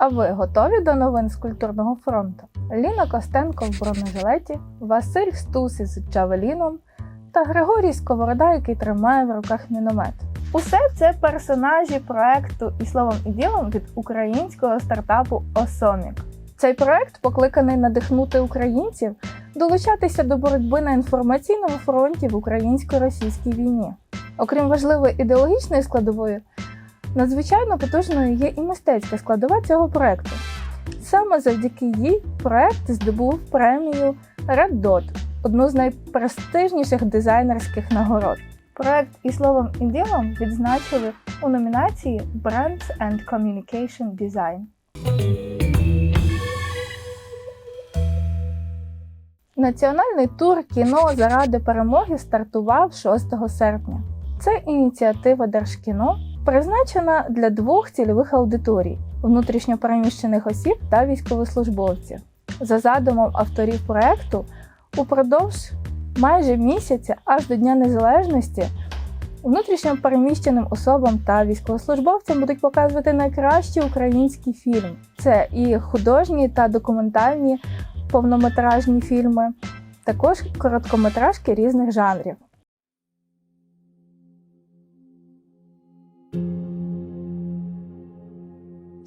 А ви готові до новин з культурного фронту? Ліна Костенко в бронежилеті, Василь Стус із Джавеліном та Григорій Сковорода, який тримає в руках міномет. Усе це персонажі проекту і словом і ділом від українського стартапу Осомік. Цей проект покликаний надихнути українців долучатися до боротьби на інформаційному фронті в українсько-російській війні. Окрім важливої ідеологічної складової, надзвичайно потужною є і мистецька складова цього проекту. Саме завдяки їй проект здобув премію Red Dot, одну з найпрестижніших дизайнерських нагород. Проект і словом і ділом відзначили у номінації Brands and Communication Design. Національний тур кіно заради перемоги стартував 6 серпня. Це ініціатива Держкіно, призначена для двох цільових аудиторій внутрішньопереміщених осіб та військовослужбовців. За задумом авторів проекту, упродовж майже місяця аж до Дня Незалежності внутрішньо переміщеним особам та військовослужбовцям будуть показувати найкращі українські фільми. Це і художні та документальні повнометражні фільми, також короткометражки різних жанрів.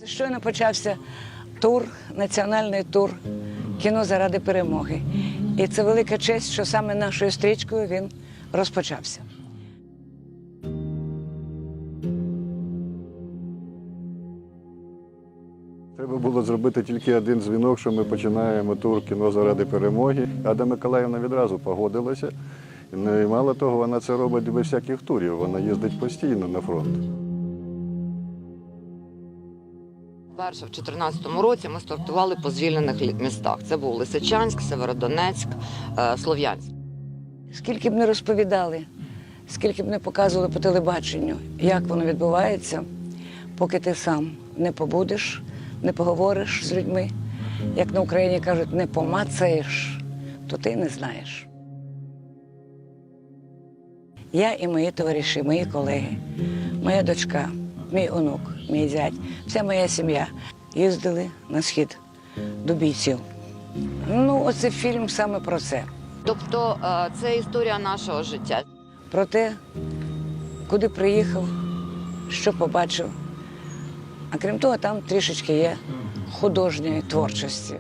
Щойно почався тур, національний тур кіно заради перемоги. І це велика честь, що саме нашою стрічкою він розпочався. Треба було зробити тільки один дзвінок, що ми починаємо тур кіно заради перемоги. Ада Миколаївна відразу погодилася. Ну, І мало того, вона це робить без всяких турів. Вона їздить постійно на фронт. Перше в 2014 році ми стартували по звільнених містах. Це був Лисичанськ, Северодонецьк, е, Слов'янськ. Скільки б не розповідали, скільки б не показували по телебаченню, як воно відбувається, поки ти сам не побудеш, не поговориш з людьми, як на Україні кажуть, не помацаєш, то ти не знаєш. Я і мої товариші, мої колеги, моя дочка, мій онук, мій зять, вся моя сім'я їздили на схід до бійців. Ну, оце фільм саме про це. Тобто е, це історія нашого життя. про те, куди приїхав, що побачив. А крім того, там трішечки є художньої творчості.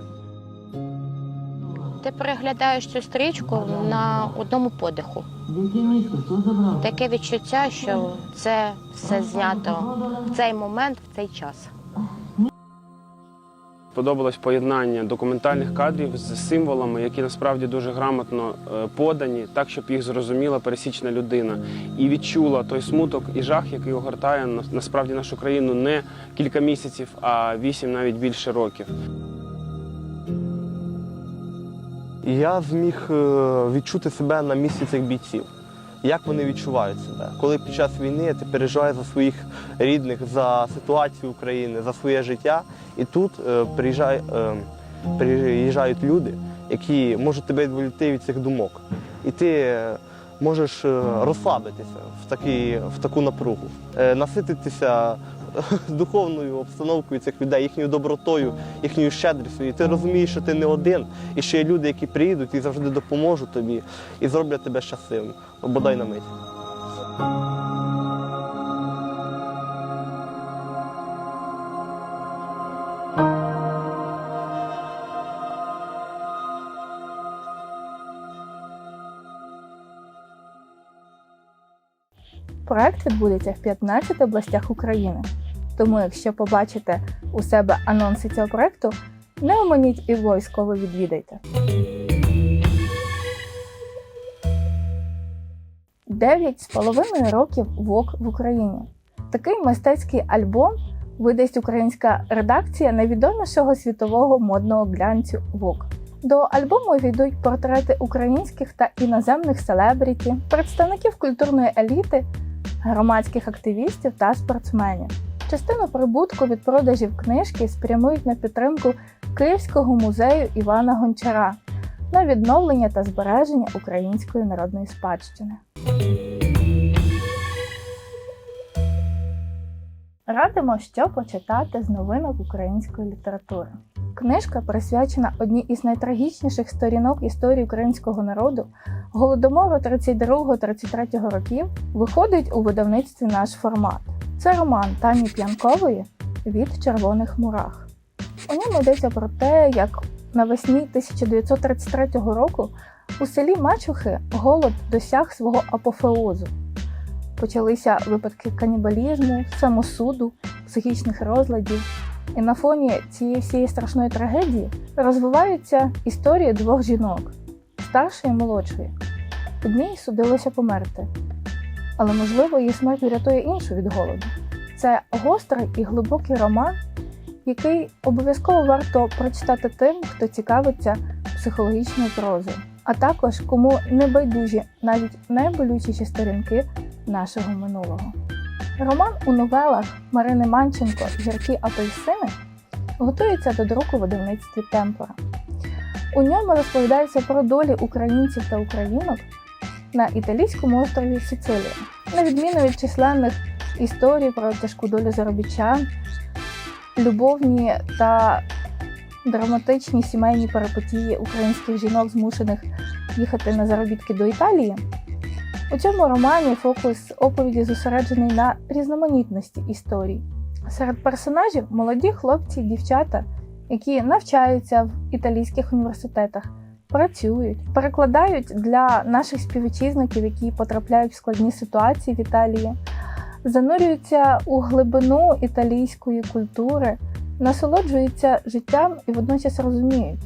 Ти переглядаєш цю стрічку на одному подиху. Таке відчуття, що це все знято в цей момент, в цей час. Подобалось поєднання документальних кадрів з символами, які насправді дуже грамотно е, подані, так щоб їх зрозуміла пересічна людина і відчула той смуток і жах, який огортає на- насправді нашу країну не кілька місяців, а вісім навіть більше років. Я зміг е, відчути себе на місці цих бійців. Як вони відчувають себе, коли під час війни ти переживаєш за своїх рідних, за ситуацію України, за своє життя, і тут е, е, приїжджають люди, які можуть тебе відволікти від цих думок. І ти можеш розслабитися в, такий, в таку напругу, насититися духовною обстановкою цих людей, їхньою добротою, їхньою щедрістю. І ти розумієш, що ти не один, і що є люди, які приїдуть і завжди допоможуть тобі і зроблять тебе щасливим. Бодай на мить. Проект відбудеться в 15 областях України. Тому, якщо побачите у себе анонси цього проекту, не оманіть і обов'язково відвідайте. Дев'ять з половиною років ВОК в Україні. Такий мистецький альбом видасть українська редакція найвідомішого світового модного глянцю ВОК. До альбому війдуть портрети українських та іноземних селебріті, представників культурної еліти, громадських активістів та спортсменів. Частину прибутку від продажів книжки спрямують на підтримку Київського музею Івана Гончара на відновлення та збереження української народної спадщини. Радимо, що почитати з новинок української літератури. Книжка присвячена одній із найтрагічніших сторінок історії українського народу голодомору 32-33 років виходить у видавництві наш формат. Це роман Тані П'янкової від червоних мурах. У ньому йдеться про те, як навесні 1933 року у селі Мачухи голод досяг свого апофеозу. Почалися випадки канібалізму, самосуду, психічних розладів. І на фоні цієї всієї страшної трагедії розвиваються історії двох жінок старшої і молодшої. Одній судилося померти, але можливо її смерть врятує іншу від голоду. Це гострий і глибокий роман, який обов'язково варто прочитати тим, хто цікавиться психологічною прозою, а також кому не байдужі навіть найболючіші сторінки нашого минулого. Роман у новелах Марини Манченко Гіркі апельсини готується до друку видавництві Темпора. У ньому розповідається про долі українців та українок на італійському острові Сицилія, на відміну від численних історій про тяжку долю заробітчан, любовні та драматичні сімейні перипетії українських жінок, змушених їхати на заробітки до Італії. У цьому романі фокус оповіді зосереджений на різноманітності історій. Серед персонажів молоді хлопці і дівчата, які навчаються в італійських університетах, працюють, перекладають для наших співвітчизників, які потрапляють в складні ситуації в Італії, занурюються у глибину італійської культури, насолоджуються життям і водночас розуміють,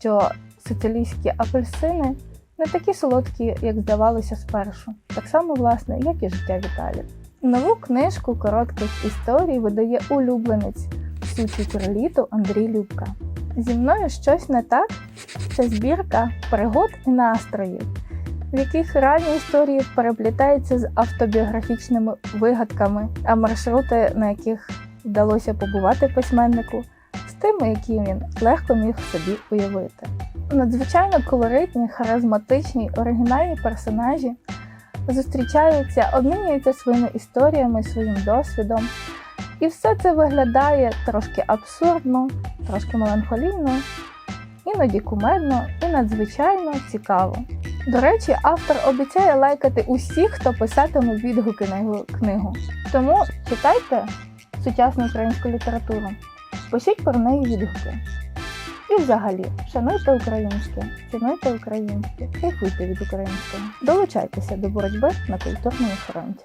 що сицилійські апельсини не такі солодкі, як здавалося спершу, так само, власне, як і життя в Італії. Нову книжку коротких історій видає улюбленець суті кроліту Андрій Любка. Зі мною щось не так. Це збірка пригод і настроїв, в яких реальні історії переплітаються з автобіографічними вигадками, а маршрути, на яких вдалося побувати письменнику, з тими, які він легко міг собі уявити. Надзвичайно колоритні, харизматичні, оригінальні персонажі зустрічаються, обмінюються своїми історіями, своїм досвідом. І все це виглядає трошки абсурдно, трошки меланхолійно, іноді кумедно і надзвичайно цікаво. До речі, автор обіцяє лайкати усіх, хто писатиме відгуки на його книгу. Тому читайте сучасну українську літературу, пишіть про неї відгуки. І взагалі, шануйте українське, цінуйте українське, кайфуйте від українського. Долучайтеся до боротьби на культурному фронті.